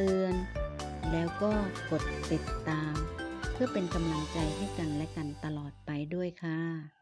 เตือน แล้วก็กดติดตาม เพื่อเป็นกำลังใจให้กันและกันตลอดไปด้วยค่ะ